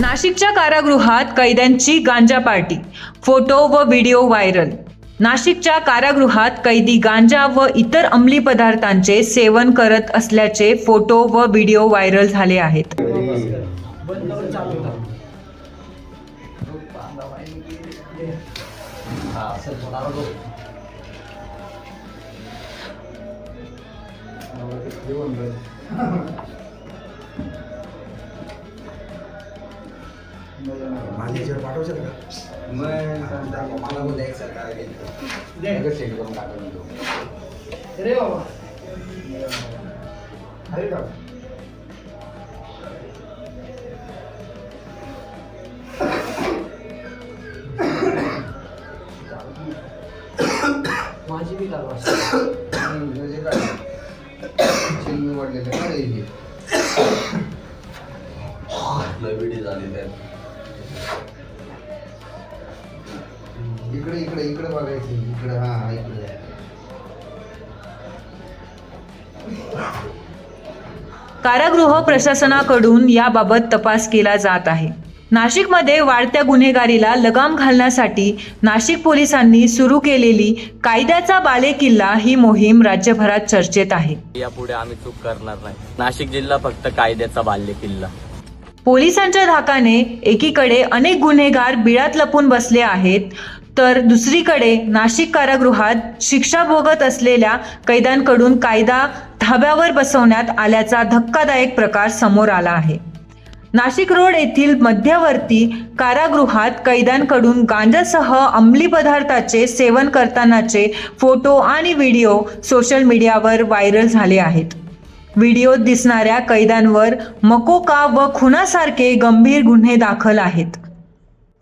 नाशिकच्या कारागृहात कैद्यांची गांजा पार्टी. फोटो व व्हिडिओ व्हायरल. नाशिकच्या कारागृहात कैदी गांजा व इतर अंमली पदार्थांचे सेवन करत असल्याचे फोटो व व्हिडिओ व्हायरल झाले आहेत. माझी जर पाठवशाल का? मला बोलले एक सरकार लगेच सेंड करून टाकून देऊ रे बाबा. आहे का? माझी बी म्हणजे काय चिमणी वाढलेलं काय हे लविडी झाली त्यात. इकडे इकडे इकडे बघायचं इकडे हा हा, इकडे. कारागृह प्रशासनाकडून याबाबत तपास केला जात आहे. नाशिकमध्ये वाढत्या गुन्हेगारीला लगाम घालण्यासाठी नाशिक पोलिसांनी सुरू केलेली कायद्याचा बालेकिल्ला ही मोहीम राज्यभरात चर्चेत आहे. यापुढे आम्ही चूक करणार नाही. नाशिक जिल्हा फक्त कायद्याचा बाल्य किल्ला पोलिसांच्या धाकाने एकीकडे अनेक गुन्हेगार बिळात लपून बसले आहेत तर दुसरीकडे नाशिक कारागृहात शिक्षा भोगत असलेल्या कैद्यांकडून कायदा धाब्यावर बसवण्यात आल्याचा धक्कादायक प्रकार समोर आला आहे. नाशिक रोड येथील मध्यवर्ती कारागृहात कैद्यांकडून गांजासह अंमली पदार्थाचे सेवन करतानाचे फोटो आणि व्हिडिओ सोशल मीडियावर व्हायरल झाले आहेत. व्हिडिओत दिसणाऱ्या कैद्यांवर मकोका व खुनासारखे गंभीर गुन्हे दाखल आहेत.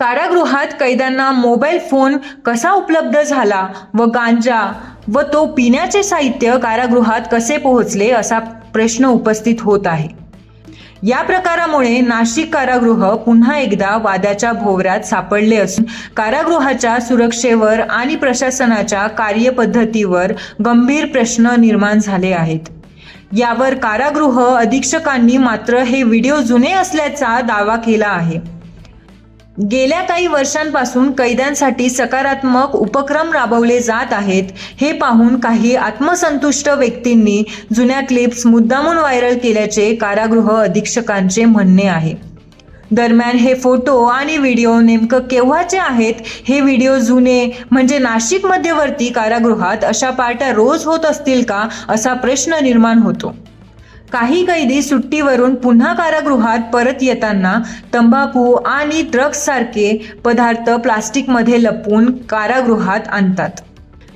कारागृहात कैद्यांना मोबाईल फोन कसा उपलब्ध झाला व गांजा व तो पिण्याचे साहित्य कारागृहात कसे पोहोचले असा प्रश्न उपस्थित होत आहे. या प्रकारामुळे नाशिक कारागृह पुन्हा एकदा वादाच्या भोवऱ्यात सापडले असून कारागृहाच्या सुरक्षेवर आणि प्रशासनाच्या कार्यपद्धतीवर गंभीर प्रश्न निर्माण झाले आहेत. यावर कारागृह अधीक्षकांनी मात्र हे व्हिडिओ जुने असल्याचा दावा केला आहे. गेल्या काही वर्षांपासून कैद्यांसाठी सकारात्मक उपक्रम राबवले जात आहेत हे पाहून काही आत्मसंतुष्ट व्यक्तींनी जुन्या क्लिप्स मुद्दामून व्हायरल केल्याचे कारागृह अधीक्षकांचे म्हणणे आहे. दरम्यान हे फोटो आणि व्हिडिओ नेमकं केव्हाचे आहेत? हे व्हिडिओ जुने म्हणजे नाशिक मध्यवर्ती कारागृहात अशा पार्ट्या रोज होत असतील का? असा प्रश्न निर्माण होतो. काही कैदी सुट्टीवरून पुन्हा कारागृहात परत येताना तंबाखू आणि ड्रग्जसारखे पदार्थ प्लास्टिकमध्ये लपवून कारागृहात आणतात.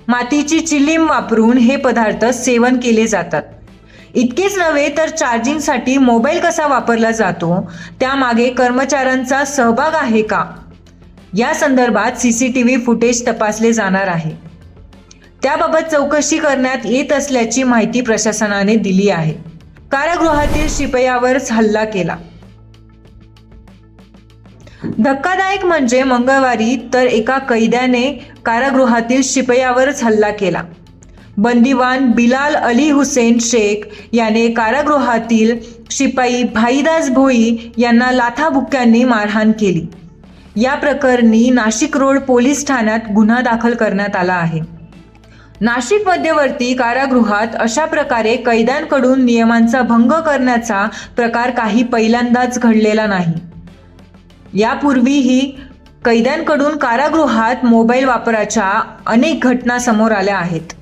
मातीची चिलीम वापरून हे पदार्थ सेवन केले जातात. इतकेच नव्हे तर चार्जिंगसाठी मोबाईल कसा वापरला जातो त्यामागे कर्मचाऱ्यांचा सहभाग आहे का? या संदर्भात C C T V footage तपासले जाणार आहे. त्याबाबत चौकशी करण्यात येत असल्याची माहिती प्रशासनाने दिली आहे. कारागृहातील शिपयावरच हल्ला केला. धक्कादायक म्हणजे मंगळवारी तर एका कैद्याने कारागृहातील शिपयावरच हल्ला केला. बंदिवान बिलाल अली हुसेन शेख याने कारागृहातील शिपाई भाईदास भोई यांना लाथाबुक्क्यांनी मारहाण केली. या प्रकरणी नाशिक रोड पोलीस ठाण्यात गुन्हा दाखल करण्यात आला आहे. नाशिक मध्यवर्ती कारागृहात अशा प्रकारे कैद्यांकडून नियमांचा भंग करण्याचा प्रकार काही पहिल्यांदाच घडलेला नाही. यापूर्वीही कैद्यांकडून कारागृहात मोबाईल वापराच्या अनेक घटना समोर आल्या आहेत.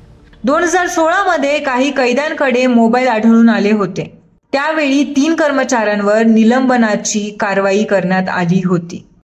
दोन हजार सोळामध्ये काही कैद्यांकडे मोबाईल आढळून आले होते. त्यावेळी तीन कर्मचाऱ्यांवर निलंबनाची कारवाई करण्यात आली होती.